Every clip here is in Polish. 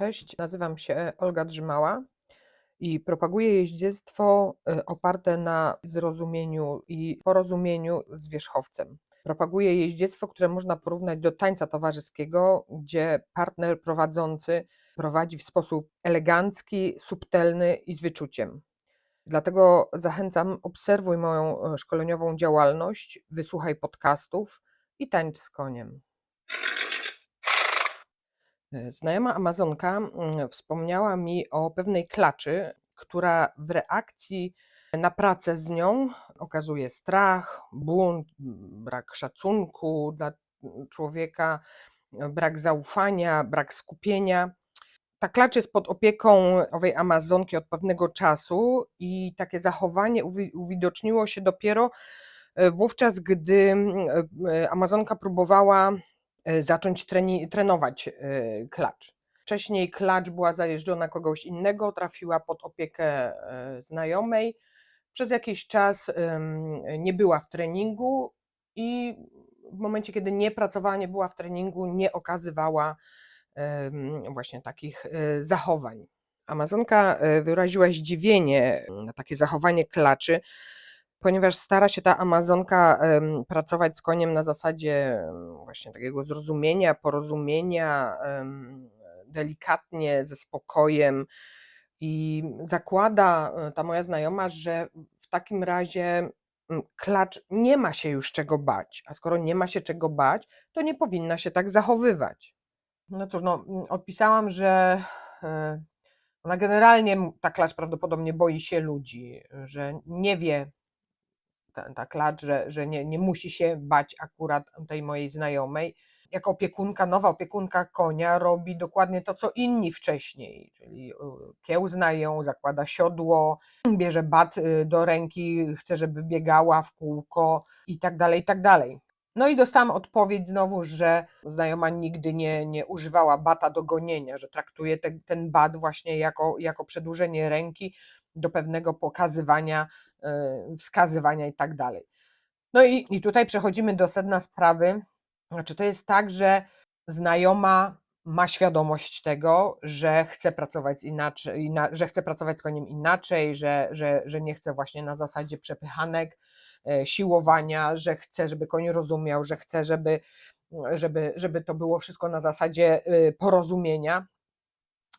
Cześć, nazywam się Olga Drzymała i propaguję jeździectwo y, oparte na zrozumieniu i porozumieniu z wierzchowcem. Propaguję jeździectwo, które można porównać do tańca towarzyskiego, gdzie partner prowadzący prowadzi w sposób elegancki, subtelny i z wyczuciem. Dlatego zachęcam, obserwuj moją y, szkoleniową działalność, wysłuchaj podcastów i tańcz z koniem. E, Znajoma Amazonka mm, wspomniała mi o pewnej klaczy, która w reakcji na pracę z nią okazuje strach, bunt, m, brak szacunku dla mm, człowieka, e, brak zaufania, brak skupienia. Ta klacz jest pod opieką owej Amazonki od pewnego czasu i takie zachowanie uwi- uwidoczniło się dopiero e, wówczas, gdy mm, e, Amazonka próbowała e, zacząć treni- trenować e, klacz. Wcześniej klacz była zajeżdżona kogoś innego, trafiła pod opiekę e, znajomej. Przez jakiś czas nie była w treningu i w momencie, kiedy nie pracowała, nie była w treningu, nie okazywała właśnie takich e, zachowań. Amazonka e, wyraziła zdziwienie na takie zachowanie klaczy, ponieważ stara się ta Amazonka pracować z koniem na zasadzie właśnie takiego zrozumienia, porozumienia, delikatnie, ze spokojem. I zakłada e, ta moja znajoma, że w takim razie klacz nie ma się już czego bać, a skoro nie ma się czego bać, to nie powinna się tak zachowywać. No cóż, no, odpisałam, że e, ona generalnie, ta klacz prawdopodobnie boi się ludzi, że nie wie, ta, ta klacz, że, że nie, nie musi się bać akurat tej mojej znajomej. Jako opiekunka, nowa opiekunka konia robi dokładnie to, co inni wcześniej, czyli y, kiełzna ją, zakłada siodło, bierze bat y, do ręki, chce, żeby biegała w kółko i tak dalej, i tak dalej. No i dostałam odpowiedź znowu, że znajoma nigdy nie, nie używała bata do gonienia, że traktuje te, ten bat właśnie jako, jako przedłużenie ręki do pewnego pokazywania, y, wskazywania i tak dalej. No i, i tutaj przechodzimy do sedna sprawy. Znaczy, to jest tak, że znajoma ma świadomość tego, że chce pracować inaczej, ina, że chce pracować z koniem inaczej, że, że, że nie chce właśnie na zasadzie przepychanek, e, siłowania, że chce, żeby koń rozumiał, że chce, żeby, żeby, żeby to było wszystko na zasadzie y, porozumienia.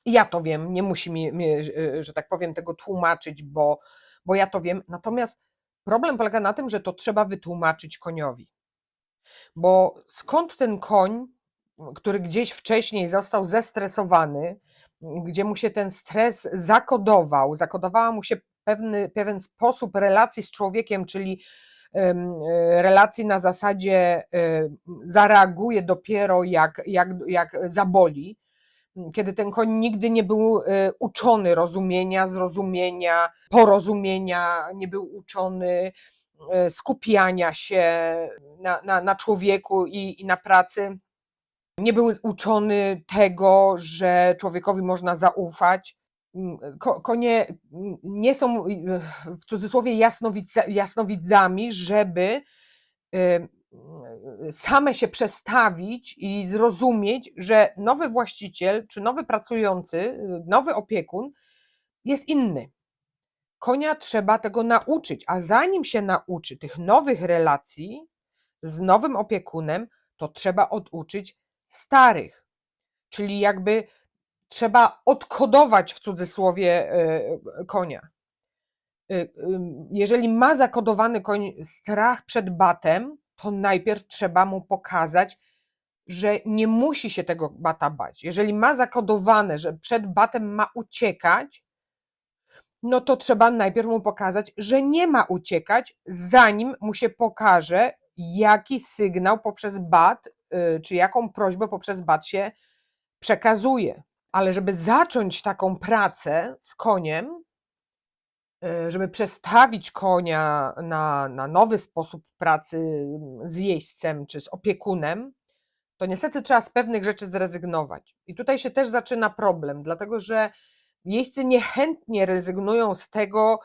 Ja to wiem, nie musi mi, mi, y, że tak powiem, tego tłumaczyć, bo, bo ja to wiem. Natomiast problem polega na tym, że to trzeba wytłumaczyć koniowi. Bo skąd ten koń, który gdzieś wcześniej został zestresowany, gdzie mu się ten stres zakodował, zakodowała mu się pewny, pewien sposób relacji z człowiekiem, czyli e, relacji na zasadzie e, zareaguje dopiero jak, jak, jak zaboli, kiedy ten koń nigdy nie był e, uczony rozumienia, zrozumienia, porozumienia, nie był uczony e, skupiania się na, na, na człowieku i, i na pracy. Nie był uczony tego, że człowiekowi można zaufać. Mm, Ko, konie nie są w cudzysłowie jasnowidza, jasnowidzami, żeby y, same się przestawić i zrozumieć, że nowy właściciel czy nowy pracujący, nowy opiekun jest inny. Konia trzeba tego nauczyć, a zanim się nauczy tych nowych relacji z nowym opiekunem, to trzeba oduczyć starych. Czyli jakby trzeba odkodować w cudzysłowie y, konia. Y, ym, Jeżeli ma zakodowany koń strach przed batem, to najpierw trzeba mu pokazać, że nie musi się tego bata bać. Jeżeli ma zakodowane, że przed batem ma uciekać, no to trzeba najpierw mu pokazać, że nie ma uciekać, zanim mu się pokaże, jaki sygnał poprzez bat, y, czy jaką prośbę poprzez bat się przekazuje. Ale żeby zacząć taką pracę z koniem, żeby przestawić konia na, na nowy sposób pracy z jeźdźcem czy z opiekunem, to niestety trzeba z pewnych rzeczy zrezygnować. I tutaj się też zaczyna problem, dlatego że jeźdźcy niechętnie rezygnują z tego,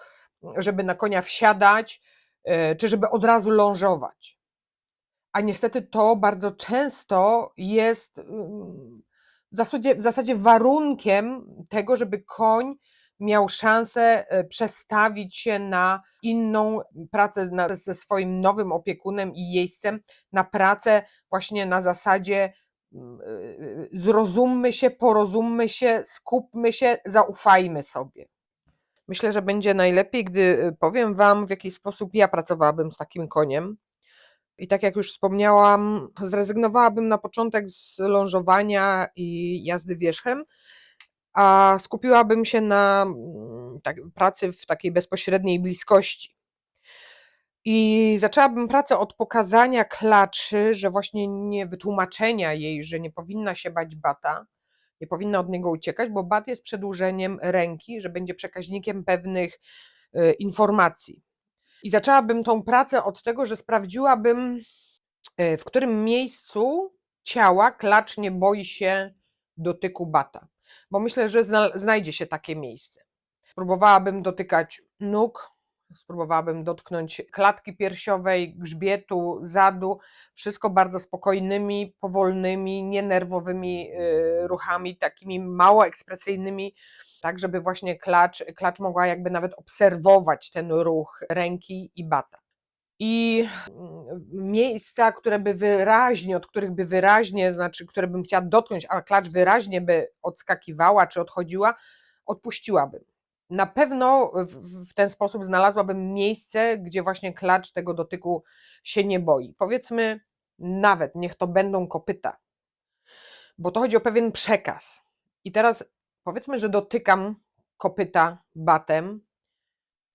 żeby na konia wsiadać, y, czy żeby od razu lążować. A niestety to bardzo często jest ym, w zasadzie, w zasadzie warunkiem tego, żeby koń miał szansę e, przestawić się na inną pracę ze swoim nowym opiekunem i jeźdźcem, na pracę właśnie na zasadzie mm, e, zrozummy się, porozummy się, skupmy się, zaufajmy sobie. Myślę, że będzie najlepiej, gdy e, powiem Wam, w jaki sposób ja pracowałabym z takim koniem. I tak jak już wspomniałam, zrezygnowałabym na początek z lążowania i jazdy wierzchem, a skupiłabym się na mm, tak, pracy w takiej bezpośredniej bliskości. I zaczęłabym pracę od pokazania klaczy, że właśnie nie wytłumaczenia jej, że nie powinna się bać bata, nie powinna od niego uciekać, bo bat jest przedłużeniem ręki, że będzie przekaźnikiem pewnych y, informacji. I zaczęłabym tą pracę od tego, że sprawdziłabym, y, w którym miejscu ciała klacz nie boi się dotyku bata bo myślę, że znajdzie się takie miejsce. Spróbowałabym dotykać nóg, spróbowałabym dotknąć klatki piersiowej, grzbietu, zadu, wszystko bardzo spokojnymi, powolnymi, nienerwowymi y, ruchami, takimi mało ekspresyjnymi, tak żeby właśnie klacz, klacz mogła jakby nawet obserwować ten ruch ręki i bata i mm, miejsca, które by wyraźnie, od których by wyraźnie, znaczy, które bym chciała dotknąć, a klacz wyraźnie by odskakiwała czy odchodziła, odpuściłabym. Na pewno w ten sposób znalazłabym miejsce, gdzie właśnie klacz tego dotyku się nie boi. Powiedzmy, nawet niech to będą kopyta, bo to chodzi o pewien przekaz. I teraz powiedzmy, że dotykam kopyta batem,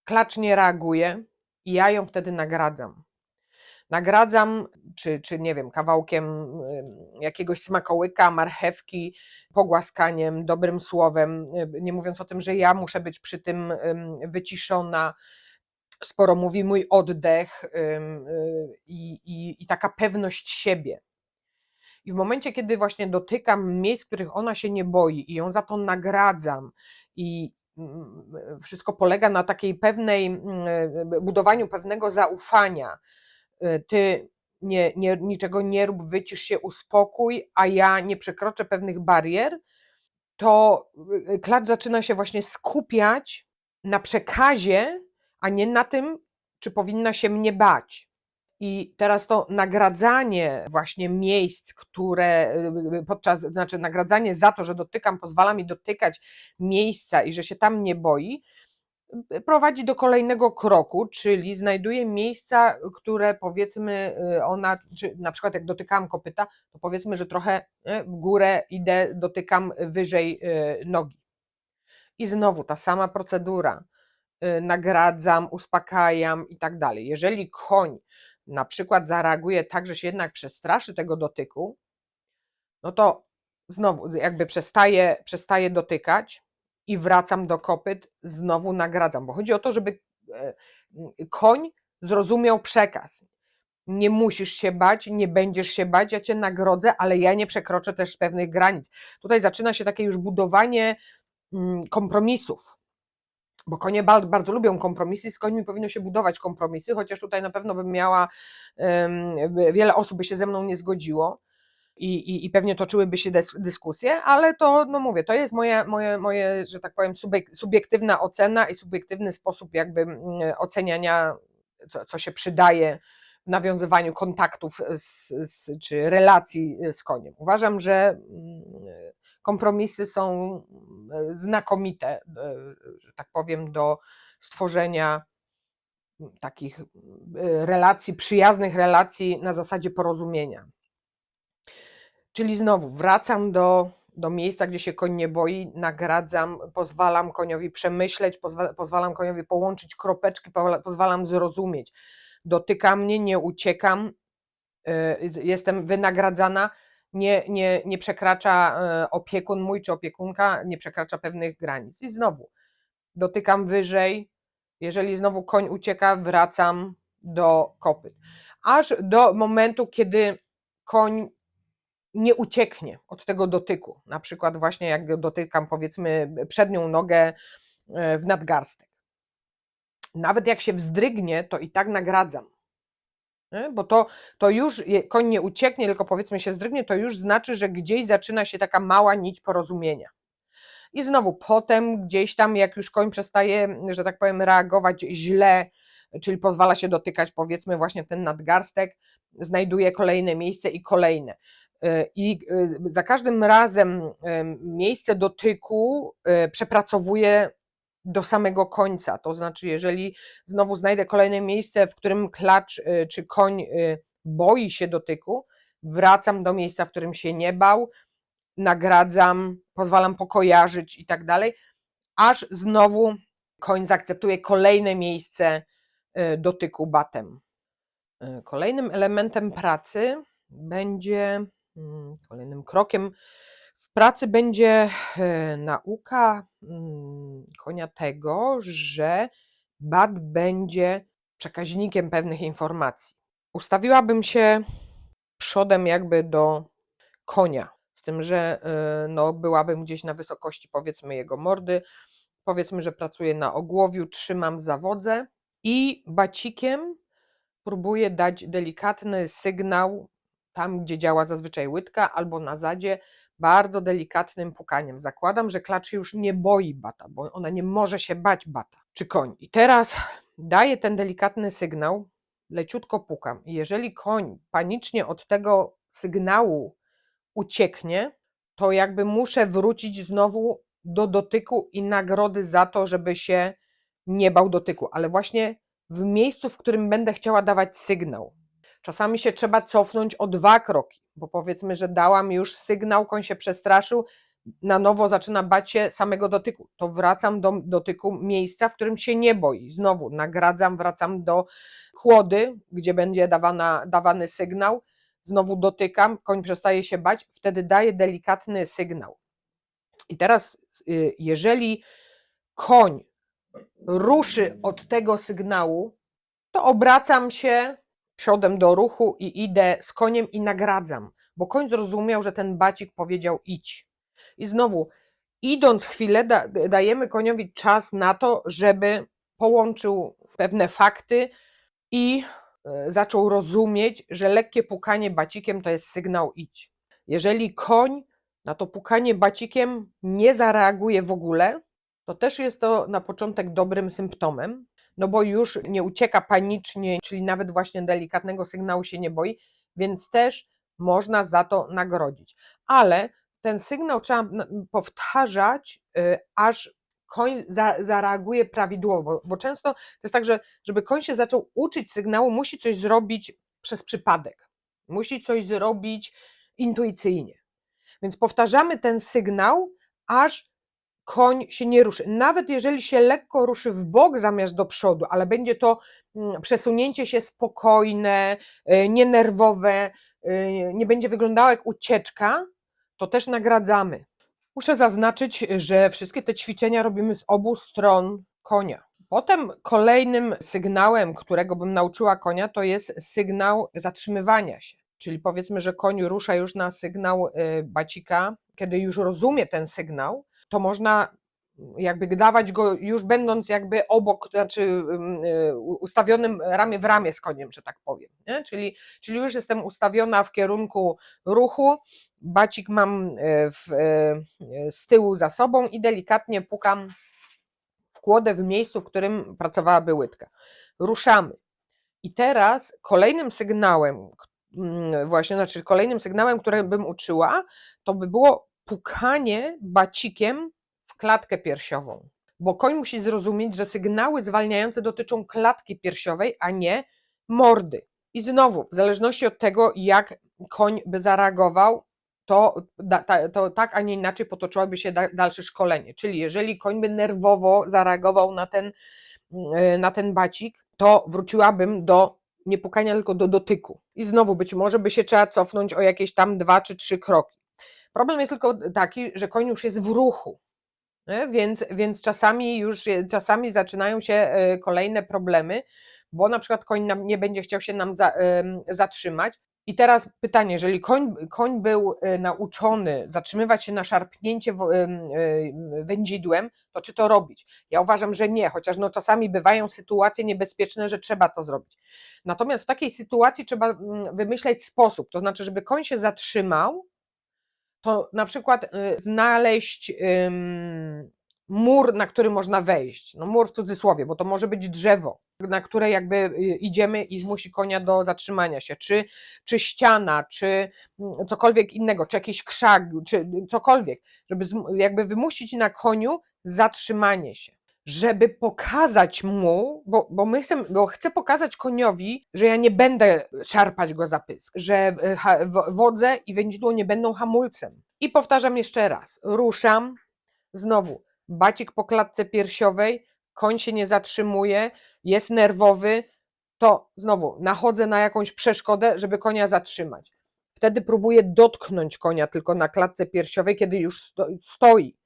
klacz nie reaguje, i ja ją wtedy nagradzam. Nagradzam, czy, czy nie wiem, kawałkiem jakiegoś smakołyka, marchewki, pogłaskaniem, dobrym słowem, nie mówiąc o tym, że ja muszę być przy tym wyciszona. Sporo mówi mój oddech i, i, i taka pewność siebie. I w momencie, kiedy właśnie dotykam miejsc, których ona się nie boi i ją za to nagradzam i, wszystko polega na takiej pewnej, budowaniu pewnego zaufania. Y, ty nie, nie, niczego nie rób, wycisz się, uspokój, a ja nie przekroczę pewnych barier, to y, klacz zaczyna się właśnie skupiać na przekazie, a nie na tym, czy powinna się mnie bać. I teraz to nagradzanie właśnie miejsc, które y, podczas, znaczy nagradzanie za to, że dotykam, pozwala mi dotykać miejsca i że się tam nie boi, y, prowadzi do kolejnego kroku, czyli znajduję miejsca, które powiedzmy y, ona, czy na przykład jak dotykam kopyta, to powiedzmy, że trochę w górę idę, dotykam wyżej nogi. I znowu ta sama procedura. Nagradzam, uspokajam i tak dalej. Jeżeli koń na przykład zareaguje tak, że się jednak przestraszy tego dotyku, no to znowu jakby przestaje, przestaje dotykać i wracam do kopyt, znowu nagradzam, bo chodzi o to, żeby e, koń zrozumiał przekaz. Nie musisz się bać, nie będziesz się bać, ja cię nagrodzę, ale ja nie przekroczę też pewnych granic. Tutaj zaczyna się takie już budowanie mm, kompromisów bo konie bardzo, lubią kompromisy, z końmi powinno się budować kompromisy, chociaż tutaj na pewno bym miała, wiele osób by się ze mną nie zgodziło i, i, i pewnie toczyłyby się dyskusje, ale to, no mówię, to jest moje, moje, moje że tak powiem, subiektywna ocena i subiektywny sposób jakby mm, oceniania, co, co się przydaje w nawiązywaniu kontaktów z, z, czy relacji z koniem. Uważam, że mm, kompromisy są e, znakomite, e, że tak powiem, do stworzenia takich e, relacji, przyjaznych relacji na zasadzie porozumienia. Czyli znowu wracam do, do miejsca, gdzie się koń nie boi, nagradzam, pozwalam koniowi przemyśleć, pozwa, pozwalam koniowi połączyć kropeczki, pozwalam zrozumieć. Dotyka mnie, nie uciekam, jestem wynagradzana, nie, nie, nie przekracza e, opiekun mój czy opiekunka, nie przekracza pewnych granic. I znowu dotykam wyżej, jeżeli znowu koń ucieka, wracam do kopyt. Aż do momentu, kiedy koń nie ucieknie od tego dotyku. Na przykład właśnie jak dotykam powiedzmy przednią nogę e, w nadgarstek. Nawet jak się wzdrygnie, to i tak nagradzam. Bo to, to już koń nie ucieknie, tylko powiedzmy się zdrygnie, to już znaczy, że gdzieś zaczyna się taka mała nić porozumienia. I znowu potem gdzieś tam, jak już koń przestaje, że tak powiem, reagować źle, czyli pozwala się dotykać, powiedzmy, właśnie ten nadgarstek, znajduje kolejne miejsce i kolejne. Y, I y, za każdym razem y, miejsce dotyku przepracowuje do samego końca. To znaczy, jeżeli znowu znajdę kolejne miejsce, w którym klacz y, czy koń y, boi się dotyku, wracam do miejsca, w którym się nie bał, nagradzam, pozwalam pokojarzyć i tak dalej, aż znowu koń zaakceptuje kolejne miejsce y, dotyku batem. Kolejnym elementem pracy będzie, mm, kolejnym krokiem pracy będzie e, nauka mm, konia tego, że bat będzie przekaźnikiem pewnych informacji. Ustawiłabym się przodem jakby do konia, z tym, że e, no, byłabym gdzieś na wysokości powiedzmy jego mordy, powiedzmy, że pracuję na ogłowiu, trzymam za wodze i bacikiem próbuję dać delikatny sygnał tam, gdzie działa zazwyczaj łydka, albo na zadzie, bardzo delikatnym pukaniem. Zakładam, że klacz już nie boi bata, bo ona nie może się bać bata czy koń. I teraz daję ten delikatny sygnał, leciutko pukam. I jeżeli koń panicznie od tego sygnału ucieknie, to jakby muszę wrócić znowu do dotyku i nagrody za to, żeby się nie bał dotyku, ale właśnie w miejscu, w którym będę chciała dawać sygnał. Czasami się trzeba cofnąć o dwa kroki, bo powiedzmy, że dałam już sygnał, koń się przestraszył, na nowo zaczyna bać się samego dotyku. To wracam do dotyku miejsca, w którym się nie boi. Znowu nagradzam, wracam do chłody, gdzie będzie dawana, dawany sygnał. Znowu dotykam, koń przestaje się bać, wtedy daję delikatny sygnał. I teraz, y, jeżeli koń ruszy od tego sygnału, to obracam się przodem do ruchu i idę z koniem i nagradzam, bo koń zrozumiał, że ten bacik powiedział idź. I znowu, idąc chwilę, da, dajemy koniowi czas na to, żeby połączył pewne fakty i e, zaczął rozumieć, że lekkie pukanie bacikiem to jest sygnał idź. Jeżeli koń na to pukanie bacikiem nie zareaguje w ogóle, to też jest to na początek dobrym symptomem, no bo już nie ucieka panicznie, czyli nawet właśnie delikatnego sygnału się nie boi, więc też można za to nagrodzić. Ale ten sygnał trzeba powtarzać, y, aż koń za, zareaguje prawidłowo, bo często to jest tak, że żeby koń się zaczął uczyć sygnału, musi coś zrobić przez przypadek, musi coś zrobić intuicyjnie. Więc powtarzamy ten sygnał, aż koń się nie ruszy. Nawet jeżeli się lekko ruszy w bok zamiast do przodu, ale będzie to mm, przesunięcie się spokojne, y, nienerwowe, y, nie będzie wyglądało jak ucieczka, to też nagradzamy. Muszę zaznaczyć, że wszystkie te ćwiczenia robimy z obu stron konia. Potem kolejnym sygnałem, którego bym nauczyła konia, to jest sygnał zatrzymywania się. Czyli powiedzmy, że koń rusza już na sygnał y, bacika, kiedy już rozumie ten sygnał, to można jakby dawać go już będąc jakby obok, znaczy y, ustawionym ramię w ramię z koniem, że tak powiem. Nie? Czyli, czyli już jestem ustawiona w kierunku ruchu, bacik mam y, w, y, z tyłu za sobą i delikatnie pukam w kłodę w miejscu, w którym pracowałaby łydka. Ruszamy. I teraz kolejnym sygnałem, mm, właśnie, znaczy kolejnym sygnałem, który bym uczyła, to by było pukanie bacikiem w klatkę piersiową. Bo koń musi zrozumieć, że sygnały zwalniające dotyczą klatki piersiowej, a nie mordy. I znowu, w zależności od tego, jak koń by zareagował, to, to tak, a nie inaczej potoczyłoby się da, dalsze szkolenie. Czyli jeżeli koń by nerwowo zareagował na ten, mm, na ten bacik, to wróciłabym do nie pukania, tylko do dotyku. I znowu być może by się trzeba cofnąć o jakieś tam dwa czy trzy kroki. Problem jest tylko taki, że koń już jest w ruchu. Więc, więc czasami już czasami zaczynają się e, kolejne problemy, bo na przykład koń nam nie będzie chciał się nam za, zatrzymać, I teraz pytanie, jeżeli koń, koń był e, nauczony zatrzymywać się na szarpnięcie e, wędzidłem, to czy to robić? Ja uważam, że nie, chociaż no czasami bywają sytuacje niebezpieczne, że trzeba to zrobić. Natomiast w takiej sytuacji trzeba mm, wymyśleć sposób, to znaczy, żeby koń się zatrzymał, to na przykład y, znaleźć mur, na który można wejść. No mur w cudzysłowie, bo to może być drzewo, na które jakby y, idziemy i zmusi konia do zatrzymania się, czy, czy ściana, czy mm, cokolwiek innego, czy jakiś krzak, czy cokolwiek, żeby jakby wymusić na koniu zatrzymanie się. Żeby pokazać mu, bo, bo my chcemy, bo chcę pokazać koniowi, że ja nie będę szarpać go za pysk, że wo- wodze i wędzidło nie będą hamulcem. I powtarzam jeszcze raz, ruszam, znowu, bacik po klatce piersiowej, koń się nie zatrzymuje, jest nerwowy, to znowu nachodzę na jakąś przeszkodę, żeby konia zatrzymać. Wtedy próbuję dotknąć konia tylko na klatce piersiowej, kiedy już sto, stoi.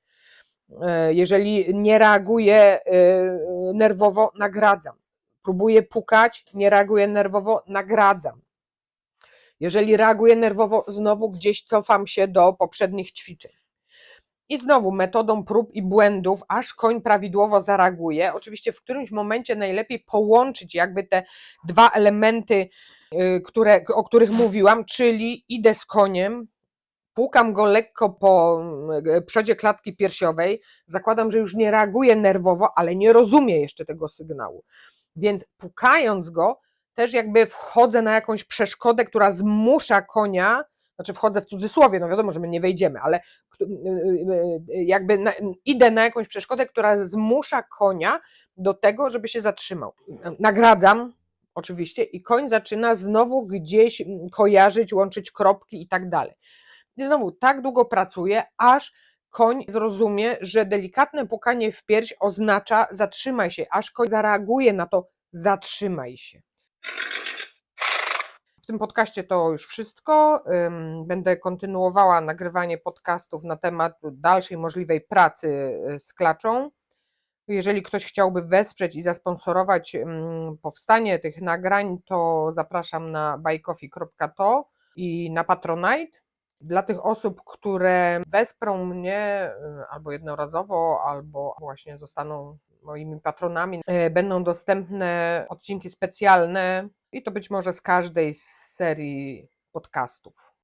E, Jeżeli nie reaguje e, nerwowo, nagradzam. Próbuję pukać, nie reaguje nerwowo, nagradzam. Jeżeli reaguje nerwowo, znowu gdzieś cofam się do poprzednich ćwiczeń. I znowu metodą prób i błędów, aż koń prawidłowo zareaguje. Oczywiście w którymś momencie najlepiej połączyć jakby te dwa elementy, y, które, o których mówiłam, czyli idę z koniem, pukam go lekko po y, przodzie klatki piersiowej, zakładam, że już nie reaguje nerwowo, ale nie rozumie jeszcze tego sygnału. Więc pukając go, też jakby wchodzę na jakąś przeszkodę, która zmusza konia, znaczy wchodzę w cudzysłowie, no wiadomo, że my nie wejdziemy, ale y, y, jakby na, idę na jakąś przeszkodę, która zmusza konia do tego, żeby się zatrzymał. Nagradzam oczywiście i koń zaczyna znowu gdzieś kojarzyć, łączyć kropki i tak dalej. I znowu tak długo pracuję, aż koń zrozumie, że delikatne pukanie w pierś oznacza zatrzymaj się, aż koń zareaguje na to zatrzymaj się. W tym podcaście to już wszystko. Będę kontynuowała nagrywanie podcastów na temat dalszej możliwej pracy y, z klaczą. Jeżeli ktoś chciałby wesprzeć i zasponsorować powstanie tych nagrań, to zapraszam na buycoffee.to i na Patronite. Dla tych osób, które wesprą mnie y, albo jednorazowo, albo właśnie zostaną moimi patronami, y, będą dostępne odcinki specjalne i to być może z każdej z serii podcastów.